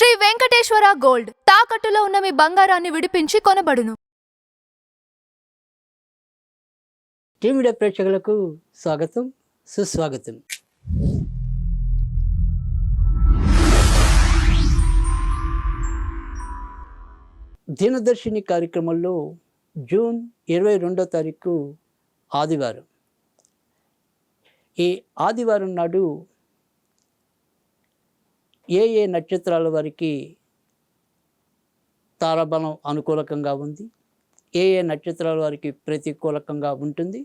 Shri Venkateswara gold. తాకట్టులో ఉన్న మీ బంగారాన్ని విడిపించి కొనబడును. టీవీడే ప్రేక్షకులకు స్వాగతం సుస్వాగతం. దినదర్శిని కార్యక్రమంలో జూన్ ఇరవై రెండో తారీఖు ఆదివారం. ఈ ఆదివారం నాడు ఏ ఏ నక్షత్రాల వారికి తారాబలం అనుకూలకంగా ఉంది? ఏ ఏ నక్షత్రాల వారికి ప్రతికూలకంగా ఉంటుంది?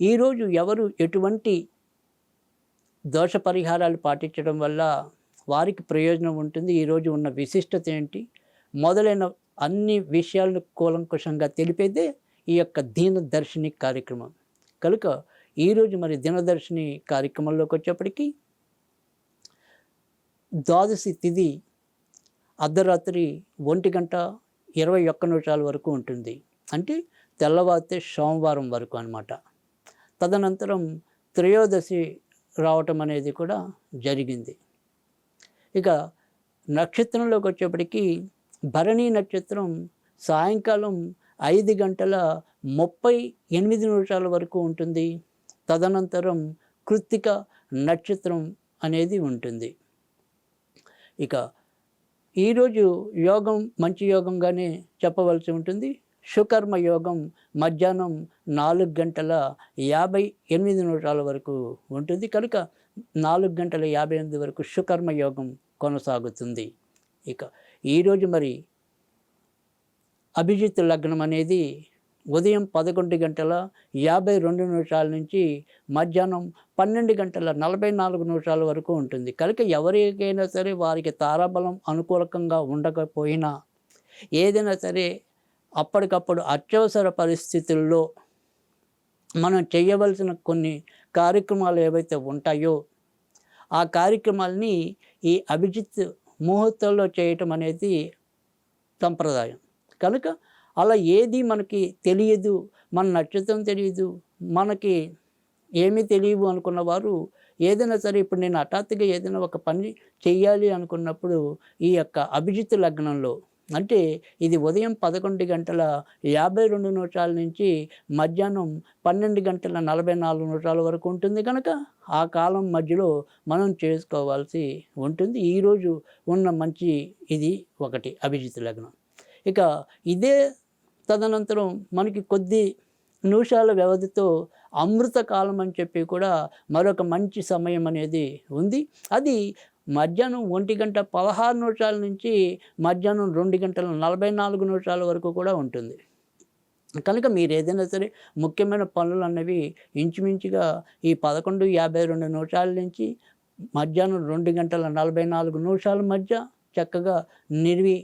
ఈరోజు ఎవరు ఎటువంటి దోష పరిహారాలు పాటించడం వల్ల వారికి ప్రయోజనం ఉంటుంది? ఈరోజు ఉన్న విశిష్టత ఏంటి? మొదలైన అన్ని విషయాలను కూలంకుషంగా తెలిపేదే ఈ యొక్క దీనదర్శిని కార్యక్రమం. కనుక ఈరోజు మరి దినదర్శిని కార్యక్రమంలోకి వచ్చేప్పటికీ ద్వాదశి తిథి అర్ధరాత్రి ఒంటి గంట ఇరవై ఒక్క నిమిషాల వరకు ఉంటుంది. అంటే తెల్లవారితే సోమవారం వరకు అనమాట తదనంతరం త్రయోదశి రావటం అనేది కూడా జరిగింది. ఇక నక్షత్రంలోకి వచ్చేప్పటికీ భరణి నక్షత్రం సాయంకాలం ఐదు గంటల ముప్పై ఎనిమిది నిమిషాల వరకు ఉంటుంది. తదనంతరం కృత్తిక నక్షత్రం అనేది ఉంటుంది. ఇక ఈరోజు యోగం మంచి యోగంగానే చెప్పవలసి ఉంటుంది. సుకర్మ యోగం మధ్యాహ్నం నాలుగు గంటల యాభై ఎనిమిది నిమిషాల వరకు ఉంటుంది. కనుక నాలుగు గంటల యాభై ఎనిమిది వరకు సుకర్మ యోగం కొనసాగుతుంది. ఇక ఈరోజు మరి అభిజిత్ లగ్నం అనేది ఉదయం పదకొండు గంటల యాభై రెండు నిమిషాల నుంచి మధ్యాహ్నం పన్నెండు గంటల నలభై నాలుగు నిమిషాల వరకు ఉంటుంది. కనుక ఎవరికైనా సరే వారికి తారాబలం అనుకూలకంగా ఉండకపోయినా ఏదైనా సరే అప్పటికప్పుడు అత్యవసర పరిస్థితుల్లో మనం చేయవలసిన కొన్ని కార్యక్రమాలు ఏవైతే ఉంటాయో ఆ కార్యక్రమాలని ఈ అభిజిత్ ముహూర్తంలో చేయటం అనేది సంప్రదాయం. కనుక అలా ఏది మనకి తెలియదు మన నక్షత్రం తెలియదు మనకి ఏమీ తెలియవు అనుకున్న వారు ఏదైనా సరే ఇప్పుడు నేను హఠాత్తుగా ఏదైనా ఒక పని చేయాలి అనుకున్నప్పుడు ఈ యొక్క అభిజిత్ లగ్నంలో అంటే ఇది ఉదయం పదకొండు గంటల యాభై రెండు నిమిషాల నుంచి మధ్యాహ్నం పన్నెండు గంటల నలభై నాలుగు నిమిషాల వరకు ఉంటుంది కనుక ఆ కాలం మధ్యలో మనం చేసుకోవాల్సి ఉంటుంది. ఈరోజు ఉన్న మంచి ఇది ఒకటి అభిజిత్ లగ్నం. ఇక ఇదే తదనంతరం మనకి కొద్ది నిమిషాల వ్యవధితో అమృత కాలం అని చెప్పి కూడా మరొక మంచి సమయం అనేది ఉంది. అది మధ్యాహ్నం ఒంటి గంట పదహారు నిమిషాల నుంచి మధ్యాహ్నం రెండు గంటల నలభై నాలుగు నిమిషాల వరకు కూడా ఉంటుంది. కనుక మీరు ఏదైనా సరే ముఖ్యమైన పనులు అన్నవి ఇంచుమించుగా ఈ పదకొండు యాభై రెండు నిమిషాల నుంచి మధ్యాహ్నం రెండు గంటల నలభై నాలుగు నిమిషాల మధ్య చక్కగా నిర్వి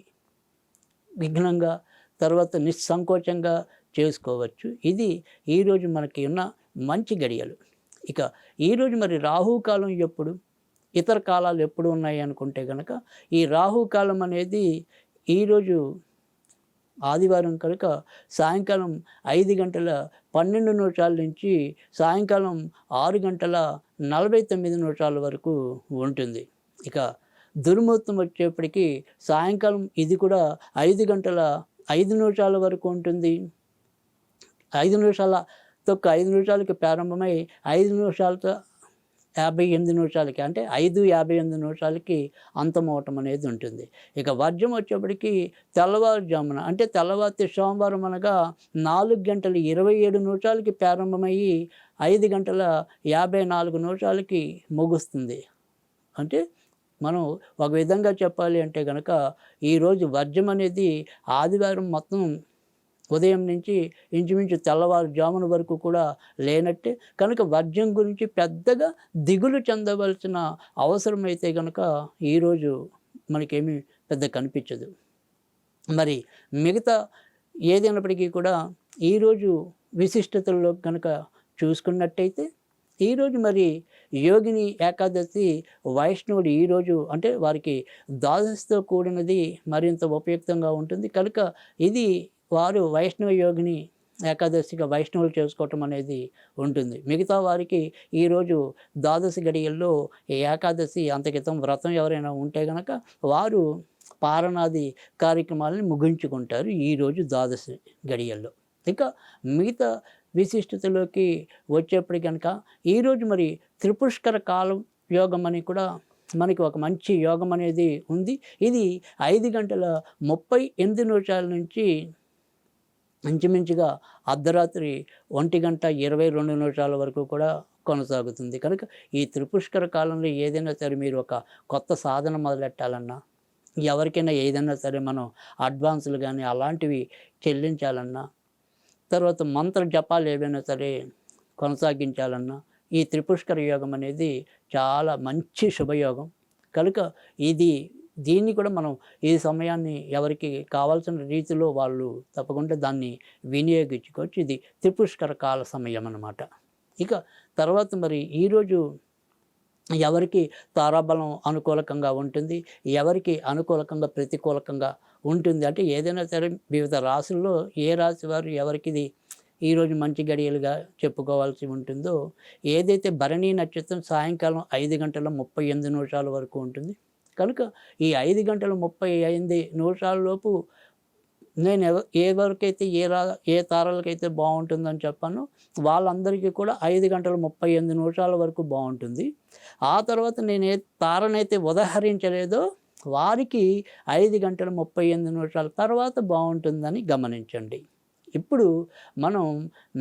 విఘ్నంగా తర్వాత నిస్సంకోచంగా చేసుకోవచ్చు. ఇది ఈరోజు మనకి ఉన్న మంచి గడియలు. ఇక ఈరోజు మరి రాహుకాలం ఎప్పుడు? ఇతర కాలాలు ఎప్పుడు ఉన్నాయి అనుకుంటే కనుక ఈ రాహుకాలం అనేది ఈరోజు ఆదివారం కనుక సాయంకాలం ఐదు గంటల పన్నెండు నిమిషాల నుంచి సాయంకాలం ఆరు గంటల నలభై తొమ్మిది నిమిషాల వరకు ఉంటుంది. ఇక దుర్ముహూర్తం వచ్చేప్పటికీ సాయంకాలం ఇది కూడా ఐదు గంటల ఐదు నిమిషాల వరకు ఉంటుంది. ఐదు నిమిషాల తొక్క ఐదు నిమిషాలకి ప్రారంభమై ఐదు నిమిషాలతో యాభై ఎనిమిది నిమిషాలకి అంటే ఐదు యాభై ఎనిమిది నిమిషాలకి అంతమవటం అనేది ఉంటుంది. ఇక వర్జం వచ్చేప్పటికి తెల్లవారుజామున అంటే తెల్లవారి సోమవారం అనగా నాలుగు గంటల ఇరవై ఏడు నిమిషాలకి ప్రారంభమయ్యి ఐదు గంటల యాభై నాలుగు నిమిషాలకి ముగుస్తుంది. అంటే మనం ఒక విధంగా చెప్పాలి అంటే కనుక ఈరోజు వర్జం అనేది ఆదివారం మొత్తం ఉదయం నుంచి ఇంచుమించు తెల్లవారుజామున వరకు కూడా లేనట్టే. కనుక వర్జం గురించి పెద్దగా దిగులు చెందవలసిన అవసరం అయితే కనుక ఈరోజు మనకేమీ పెద్ద కనిపించదు. మరి మిగతా ఏదైనప్పటికీ కూడా ఈరోజు విశిష్టతల్లో కనుక చూసుకున్నట్టయితే ఈరోజు మరి యోగిని ఏకాదశి వైష్ణవుడు ఈరోజు అంటే వారికి ద్వాదశితో కూడినది మరింత ఉపయుక్తంగా ఉంటుంది. కనుక ఇది వారు వైష్ణవ యోగిని ఏకాదశిగా వైష్ణవులు చేసుకోవటం అనేది ఉంటుంది. మిగతా వారికి ఈరోజు ద్వాదశి గడియల్లో ఏకాదశి అంతకితం వ్రతం ఎవరైనా ఉంటే గనక వారు పారణాది కార్యక్రమాలని ముగించుకుంటారు ఈరోజు ద్వాదశి గడియల్లో. ఇక మిగతా విశిష్టతలోకి వచ్చేప్పటికి కనుక ఈరోజు మరి త్రిపుష్కర కాలం యోగం అని కూడా మనకి ఒక మంచి యోగం అనేది ఉంది. ఇది ఐదు గంటల ముప్పై ఎనిమిది నిమిషాల నుంచి ఇంచుమించుగా అర్ధరాత్రి ఒంటి గంట ఇరవై రెండు నిమిషాల వరకు కూడా కొనసాగుతుంది. కనుక ఈ త్రిపుష్కర కాలంలో ఏదైనా సరే మీరు ఒక కొత్త సాధన మొదలెట్టాలన్నా ఎవరికైనా ఏదైనా సరే మనం అడ్వాన్సులు కానీ అలాంటివి చెల్లించాలన్నా తర్వాత మంత్ర జపాలు ఏవైనా సరే కొనసాగించాలన్నా ఈ త్రిపుష్కర యోగం అనేది చాలా మంచి శుభయోగం. కనుక ఇది దీన్ని కూడా మనం ఈ సమయాన్ని ఎవరికి కావాల్సిన రీతిలో వాళ్ళు తప్పకుండా దాన్ని వినియోగించుకోవచ్చు. ఇది త్రిపుష్కర కాల సమయం అన్నమాట. ఇక తర్వాత మరి ఈరోజు ఎవరికి తారాబలం అనుకూలకంగా ఉంటుంది ఎవరికి అనుకూలకంగా ప్రతికూలకంగా ఉంటుంది. అంటే ఏదైనా సరే వివిధ రాశుల్లో ఏ రాశి వారు ఎవరికి ఇది ఈరోజు మంచి గడియలుగా చెప్పుకోవాల్సి ఉంటుందో ఏదైతే భరణీ నక్షత్రం సాయంకాలం ఐదు గంటల ముప్పై ఎనిమిది నిమిషాల వరకు ఉంటుంది. కనుక ఈ ఐదు గంటల ముప్పై ఎనిమిది నిమిషాల లోపు నేను ఎవరికైతే ఏ రా ఏ తారలకైతే బాగుంటుందని చెప్పానో వాళ్ళందరికీ కూడా ఐదు గంటల ముప్పై ఎనిమిది నిమిషాల వరకు బాగుంటుంది ఆ తర్వాత నేను ఏ తారనైతే ఉదహరించలేదో వారికి ఐదు గంటల ముప్పై ఎనిమిది నిమిషాల తర్వాత బాగుంటుందని గమనించండి. ఇప్పుడు మనం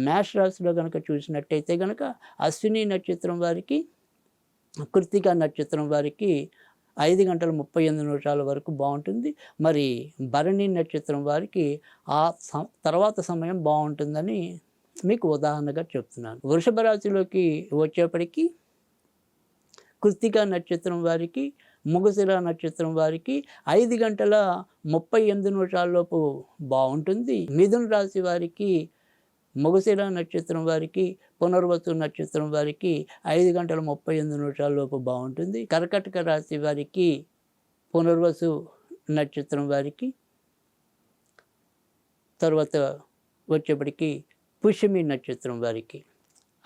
మేష రాశిలో కనుక చూసినట్టయితే కనుక అశ్విని నక్షత్రం వారికి కృతిక నక్షత్రం వారికి ఐదు గంటల ముప్పై ఎనిమిది నిమిషాల వరకు బాగుంటుంది. మరి భరణి నక్షత్రం వారికి ఆ తర్వాత సమయం బాగుంటుందని మీకు ఉదాహరణగా చెప్తున్నాను. వృషభ రాశిలోకి వచ్చేప్పటికీ కృత్తికా నక్షత్రం వారికి ముగశిర నక్షత్రం వారికి ఐదు గంటల ముప్పై ఎనిమిది నిమిషాల్లోపు బాగుంటుంది. మిథున రాశి వారికి ముగశిర నక్షత్రం వారికి పునర్వసు నక్షత్రం వారికి ఐదు గంటల ముప్పై ఎనిమిది నిమిషాల్లోపు బాగుంటుంది. కర్కటక రాశి వారికి పునర్వసు నక్షత్రం వారికి తర్వాత వచ్చేప్పటికి పుష్యమి నక్షత్రం వారికి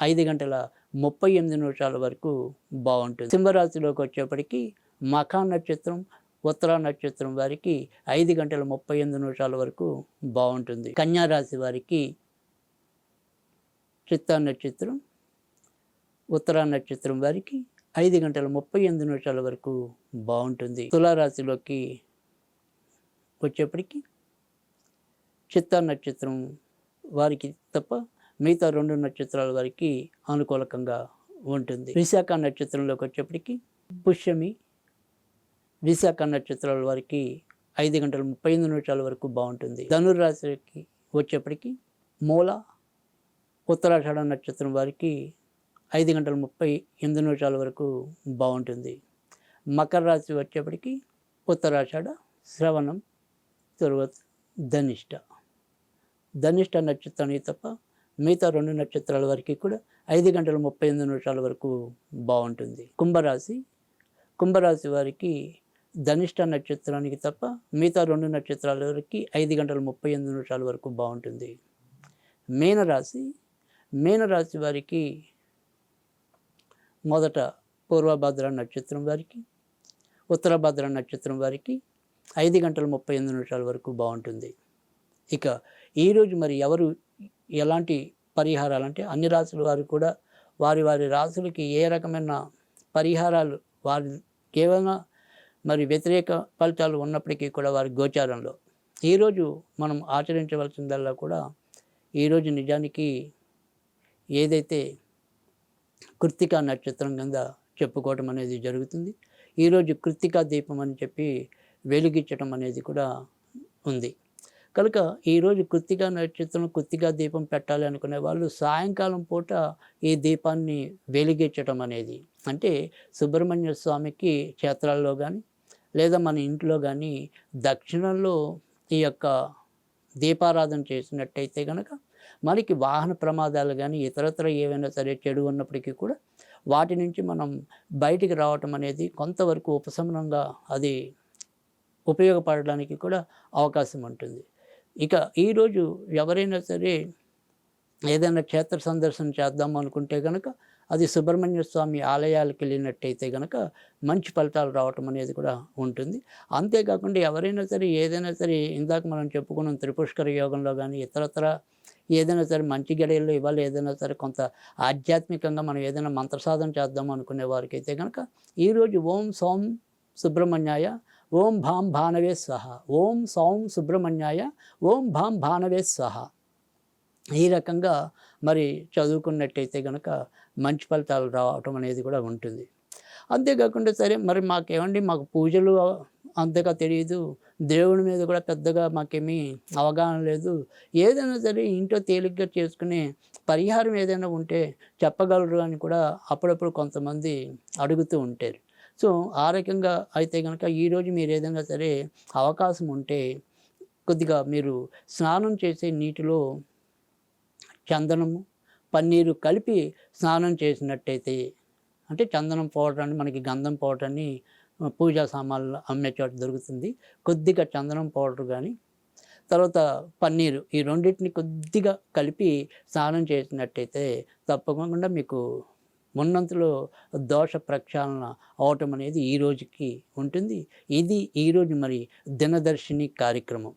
ఐదు గంటల ముప్పై ఎనిమిది నిమిషాల వరకు బాగుంటుంది. సింహరాశిలోకి వచ్చేప్పటికి మఖా నక్షత్రం ఉత్తర నక్షత్రం వారికి ఐదు గంటల ముప్పై ఎనిమిది నిమిషాల వరకు బాగుంటుంది. కన్యారాశి వారికి చిత్తా నక్షత్రం ఉత్తర నక్షత్రం వారికి ఐదు గంటల ముప్పై ఎనిమిది నిమిషాల వరకు బాగుంటుంది. తులారాశిలోకి వచ్చేప్పటికి చిత్తా నక్షత్రం వారికి తప్ప మిగతా రెండు నక్షత్రాల వారికి అనుకూలకంగా ఉంటుంది. విశాఖ నక్షత్రంలోకి వచ్చేప్పటికి పుష్యమి విశాఖ నక్షత్రాల వారికి ఐదు గంటల ముప్పై ఎనిమిది నిమిషాల వరకు బాగుంటుంది. ధనుర్రాశికి వచ్చేప్పటికి మూల ఉత్తరాషాఢ నక్షత్రం వారికి ఐదు గంటల ముప్పై ఎనిమిది నిమిషాల వరకు బాగుంటుంది. మకర రాశి వచ్చేప్పటికి ఉత్తరాషాఢ శ్రవణం తరువాత ధనిష్ట. ధనిష్ట నక్షత్రానికి తప్ప మిగతా రెండు నక్షత్రాల వరకు కూడా ఐదు గంటల ముప్పై ఎనిమిది నిమిషాల వరకు బాగుంటుంది. కుంభరాశి కుంభరాశి వారికి ధనిష్ట నక్షత్రానికి తప్ప మిగతా రెండు నక్షత్రాల వరకు ఐదు గంటల ముప్పై ఎనిమిది నిమిషాల వరకు బాగుంటుంది. మీనరాశి మీనరాశి వారికి మొదట పూర్వభద్ర నక్షత్రం వారికి ఉత్తరభద్ర నక్షత్రం వారికి ఐదు గంటల ముప్పై ఎనిమిది నిమిషాల వరకు బాగుంటుంది. ఇక ఈరోజు మరి ఎవరు ఎలాంటి పరిహారాలు అంటే అన్ని రాసుల వారు కూడా వారి వారి రాసులకి ఏ రకమైన పరిహారాలు వారి కేవలం మరి వ్యతిరేక ఫలితాలు ఉన్నప్పటికీ కూడా వారి గోచారంలో. ఈరోజు మనం ఆచరించవలసిందల్లా కూడా ఈరోజు నిజానికి ఏదైతే కృత్తికా నక్షత్రం కింద చెప్పుకోవటం అనేది జరుగుతుంది ఈరోజు కృత్తికా దీపం అని చెప్పి వెలిగించటం అనేది కూడా ఉంది. కనుక ఈరోజు కృత్తికా నక్షత్రం కృత్తికా దీపం పెట్టాలి అనుకునే వాళ్ళు సాయంకాలం పూట ఈ దీపాన్ని వెలిగించటం అనేది. అంటే సుబ్రహ్మణ్య స్వామికి క్షేత్రాల్లో కానీ లేదా మన ఇంట్లో కానీ దక్షిణంలో ఈ యొక్క దీపారాధన చేసినట్టయితే కనుక మనకి వాహన ప్రమాదాలు కానీ ఇతరత్ర ఏవైనా సరే చెడు ఉన్నప్పటికీ కూడా వాటి నుంచి మనం బయటికి రావటం అనేది కొంతవరకు ఉపశమనంగా అది ఉపయోగపడడానికి కూడా అవకాశం ఉంటుంది. ఇక ఈరోజు ఎవరైనా సరే ఏదైనా క్షేత్ర సందర్శన చేద్దాం అనుకుంటే కనుక అది సుబ్రహ్మణ్య స్వామి ఆలయాలకు వెళ్ళినట్టయితే కనుక మంచి ఫలితాలు రావటం అనేది కూడా ఉంటుంది. అంతేకాకుండా ఎవరైనా సరే ఏదైనా సరే ఇందాక మనం చెప్పుకున్నాం త్రిపుష్కర యోగంలో కానీ ఇతరత్ర ఏదైనా సరే మంచి గడియల్లో ఇవ్వాలి ఏదైనా సరే కొంత ఆధ్యాత్మికంగా మనం ఏదైనా మంత్ర సాధన చేద్దాం అనుకునే వారికి అయితే కనుక ఈరోజు ఓం సోం సుబ్రహ్మణ్యాయ ఓం భాం భానవే స్వహ ఓం సౌం సుబ్రహ్మణ్యాయ ఓం భాం భానవే స్వహ ఈ రకంగా మరి చదువుకున్నట్టయితే కనుక మంచి ఫలితాలు రావటం అనేది కూడా ఉంటుంది. అంతేకాకుండా సరే మరి మాకేమండి? మాకు పూజలు అంతగా తెలియదు దేవుడి మీద కూడా పెద్దగా మాకేమీ అవగాహన లేదు. ఏదైనా సరే ఇంట్లో తేలిగ్గా చేసుకునే పరిహారం ఏదైనా ఉంటే చెప్పగలరు అని కూడా అప్పుడప్పుడు కొంతమంది అడుగుతూ ఉంటారు. సో ఆ రకంగా అయితే కనుక ఈరోజు మీరు ఏదైనా సరే అవకాశం ఉంటే కొద్దిగా మీరు స్నానం చేసే నీటిలో చందనము పన్నీరు కలిపి స్నానం చేసినట్టయితే అంటే చందనం పౌడర్ అని మనకి గంధం పౌడర్ అని పూజా సామాన్లు అమ్మే చోట దొరుకుతుంది. కొద్దిగా చందనం పౌడర్ కానీ తర్వాత పన్నీరు ఈ రెండింటిని కొద్దిగా కలిపి స్నానం చేసినట్టయితే తప్పకుండా మీకు ఉన్నంతలో దోష ప్రక్షాళన అవటం అనేది ఈ రోజుకి ఉంటుంది. ఇది ఈరోజు మరి దినదర్శిని కార్యక్రమం.